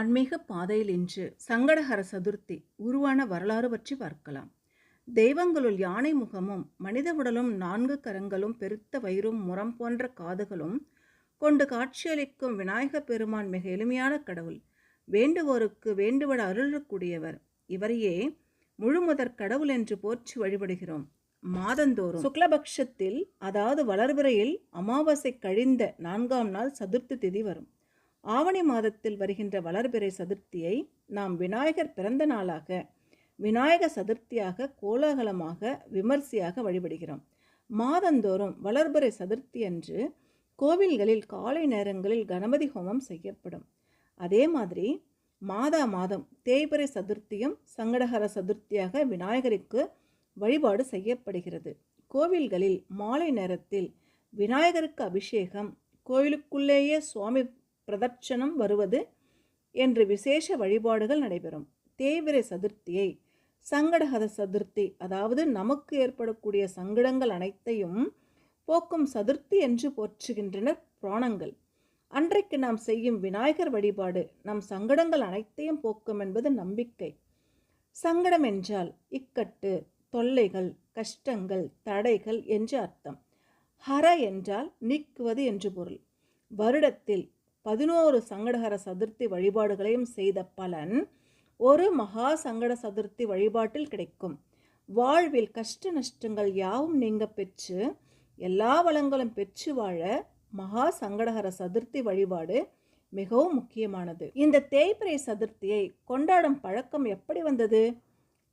ஆன்மீக பாதையில் இன்று சங்கடஹர சதுர்த்தி உருவான வரலாறு பற்றி பார்க்கலாம். தெய்வங்களுள் யானை முகமும் மனித உடலும் நான்கு கரங்களும் பெருத்த வயிறும் முரம் போன்ற காதுகளும் கொண்டு காட்சியளிக்கும் விநாயக பெருமான் மிக எளிமையான கடவுள். வேண்டுவோருக்கு வேண்டுவட அருளக்கூடியவர். இவரையே முழுமுதற் கடவுள் என்று போற்றி வழிபடுகிறோம். மாதந்தோறும் சுக்லபக்ஷத்தில் அதாவது வளர்பிறையில் அமாவாசை கழிந்த நான்காம் நாள் சதுர்த்தி திதி வரும். ஆவணி மாதத்தில் வருகின்ற வளர்பிறை சதுர்த்தியை நாம் விநாயகர் பிறந்த நாளாக விநாயக சதுர்த்தியாக கோலாகலமாக விமர்சையாக வழிபடுகிறோம். மாதந்தோறும் வளர்பிறை சதுர்த்தி அன்று கோவில்களில் காலை நேரங்களில் கணபதி ஹோமம் செய்யப்படும். அதே மாதிரி மாதா மாதம் தேய்பிறை சதுர்த்தியும் சங்கடகர சதுர்த்தியாக விநாயகருக்கு வழிபாடு செய்யப்படுகிறது. கோவில்களில் மாலை நேரத்தில் விநாயகருக்கு அபிஷேகம் கோவிலுக்குள்ளேயே சுவாமி பிரதட்சணம் வருவது என்று விசேஷ வழிபாடுகள் நடைபெறும். தேவிர சதுர்த்தியை சங்கடஹத சதுர்த்தி அதாவது நமக்கு ஏற்படக்கூடிய சங்கடங்கள் அனைத்தையும் போக்கும் சதுர்த்தி என்று போற்றுகின்றனர் புராணங்கள். அன்றைக்கு நாம் செய்யும் விநாயகர் வழிபாடு நம் சங்கடங்கள் அனைத்தையும் போக்கும் என்பது நம்பிக்கை. சங்கடம் என்றால் இக்கட்டு தொல்லைகள் கஷ்டங்கள் தடைகள் என்று அர்த்தம். ஹர என்றால் நீக்குவது என்று பொருள். வருடத்தில் பதினோரு சங்கடகர சதுர்த்தி வழிபாடுகளையும் செய்த பலன் ஒரு மகா சங்கட சதுர்த்தி வழிபாட்டில் கிடைக்கும். வாழ்வில் கஷ்ட நஷ்டங்கள் யாவும் நீங்க பெற்று எல்லா வளங்களும் பெற்று வாழ மகா சங்கடகர சதுர்த்தி வழிபாடு மிகவும் முக்கியமானது. இந்த தேய்பிரை சதுர்த்தியை கொண்டாடும் பழக்கம் எப்படி வந்தது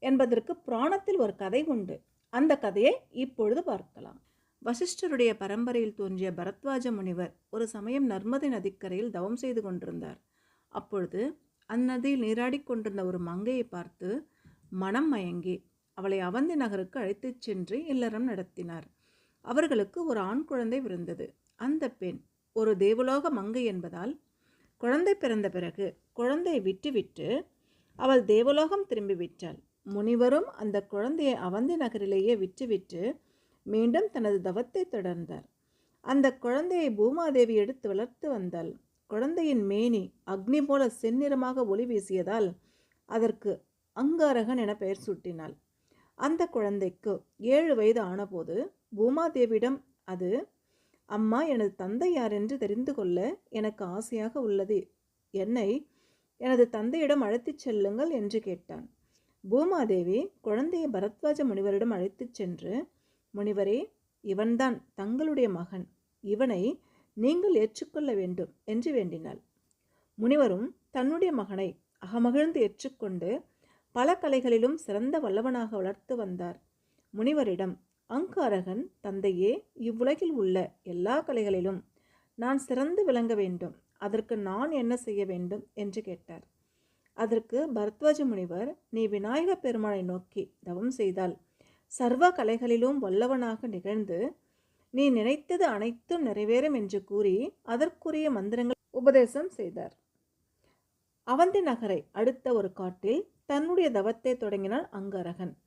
என்பதற்கு புராணத்தில் ஒரு கதை உண்டு. அந்த கதையை இப்பொழுது பார்க்கலாம். வசிஷ்டருடைய பரம்பரையில் தோன்றிய பரத்வாஜ முனிவர் ஒரு சமயம் நர்மதை நதிக்கரையில் தவம் செய்து கொண்டிருந்தார். அப்பொழுது அந்நதியில் நீராடி கொண்டிருந்த ஒரு மங்கையை பார்த்து மனம் மயங்கி அவளை அவந்தி நகருக்கு அழைத்துச் சென்று இல்லறம் நடத்தினார். அவர்களுக்கு ஒரு ஆண் குழந்தை விருந்தது அந்த பெண் ஒரு தேவலோக மங்கை என்பதால் குழந்தை பிறந்த பிறகு குழந்தையை விட்டுவிட்டு அவள் தேவலோகம் திரும்பி விட்டாள். முனிவரும் அந்த குழந்தையை அவந்தி நகரிலேயே விட்டுவிட்டு மீண்டும் தனது தவத்தை தொடர்ந்தார். அந்த குழந்தையை பூமாதேவி எடுத்து வளர்த்து வந்தாள். குழந்தையின் மேனி அக்னி போல செந்நிறமாக ஒளி வீசியதால் அதற்கு அங்காரகன் என பெயர் சூட்டினாள். அந்த குழந்தைக்கு ஏழு வயது ஆனபோது பூமாதேவியிடம் அது அம்மா எனது தந்தை யார் என்று தெரிந்து கொள்ள எனக்கு ஆசையாக உள்ளது. என்னை எனது தந்தையிடம் அழைத்துச் செல்லுங்கள் என்று கேட்டான். பூமாதேவி குழந்தையை பரத்வாஜ முனிவரிடம் அழைத்துச் சென்று முனிவரே இவன்தான் தங்களுடைய மகன். இவனை நீங்கள் ஏற்றுக்கொள்ள வேண்டும் என்று வேண்டினாள். முனிவரும் தன்னுடைய மகனை அகமகிழ்ந்து ஏற்றுக்கொண்டு பல கலைகளிலும் சிறந்த வல்லவனாக வளர்த்து வந்தார். முனிவரிடம் அங்காரகன் தந்தையே இவ்வுலகில் உள்ள எல்லா கலைகளிலும் நான் சிறந்து விளங்க வேண்டும். அதற்கு நான் என்ன செய்ய வேண்டும்? என்று கேட்டார். அதற்கு பரத்வாஜ முனிவர் நீ விநாயக பெருமானை நோக்கி தவம் செய்தால் சர்வ கலைகளிலும் வல்லவனாக நிகழ்ந்து நீ நினைத்தது அனைத்தும் நிறைவேறும் என்று கூறி அதற்குரிய மந்திரங்கள் உபதேசம் செய்தார். அவந்தி நகரை அடுத்த ஒரு காட்டில் தன்னுடைய தவத்தை தொடங்கினான் அங்கரகன்.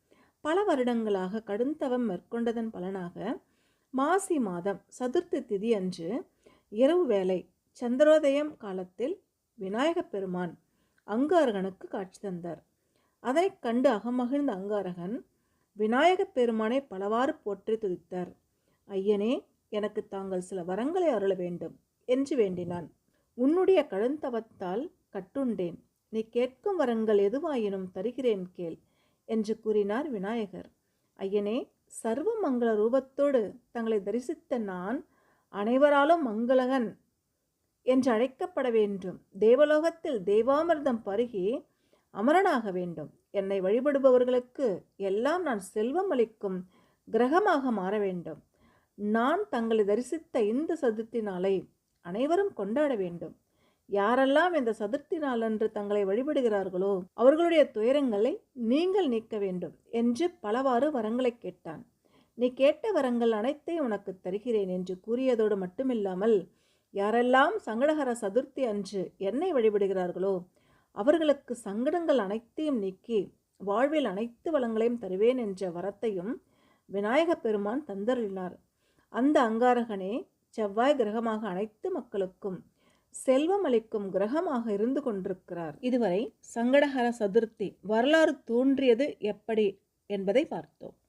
பல வருடங்களாக கடுந்தவம் மேற்கொண்டதன் பலனாக மாசி மாதம் சதுர்த்தி திதி அன்று இரவு வேளை சந்திரோதயம் காலத்தில் விநாயகப் பெருமான் அங்காரகனுக்கு காட்சி தந்தார். அதனைக் கண்டு அகமகிழ்ந்த அங்காரகன் விநாயகப் பெருமானை பலவாறு போற்றி துதித்தார். ஐயனே எனக்கு தாங்கள் சில வரங்களை அருள வேண்டும் என்று வேண்டினான். உன்னுடைய கழுந்தவத்தால் கட்டுண்டேன். நீ கேட்கும் வரங்கள் எதுவாயினும் தருகிறேன் கேள் என்று கூறினார் விநாயகர். ஐயனே சர்வ மங்கள ரூபத்தோடு தங்களை தரிசித்த நான் அனைவராலும் மங்களகன் என்று அழைக்கப்பட வேண்டும். தேவலோகத்தில் தேவாமிர்தம் பருகி அமரனாக வேண்டும். என்னை வழிபடுபவர்களுக்கு எல்லாம் நான் செல்வம் அளிக்கும் கிரகமாக மாற வேண்டும். நான் தங்களை தரிசித்த இந்த சதுர்த்தி நாளை அனைவரும் கொண்டாட வேண்டும். யாரெல்லாம் இந்த சதுர்த்தி நாளன்று தங்களை வழிபடுகிறார்களோ அவர்களுடைய துயரங்களை நீங்கள் நீக்க வேண்டும் என்று பலவாறு வரங்களை கேட்டான். நீ கேட்ட வரங்கள் அனைத்தையும் உனக்கு தருகிறேன் என்று கூறியதோடு மட்டுமில்லாமல் யாரெல்லாம் சங்கடகர சதுர்த்தி அன்று என்னை வழிபடுகிறார்களோ அவர்களுக்கு சங்கடங்கள் அனைத்தையும் நீக்கி வாழ்வில் அனைத்து வளங்களையும் தருவேன் என்ற வரத்தையும் விநாயக பெருமான் தந்தருளினார். அந்த அங்காரகனே செவ்வாய் கிரகமாக அனைத்து மக்களுக்கும் செல்வம் அளிக்கும் கிரகமாக இருந்து கொண்டிருக்கிறார். இதுவரை சங்கடஹர சதுர்த்தி வரலாறு தோன்றியது எப்படி என்பதை பார்த்தோம்.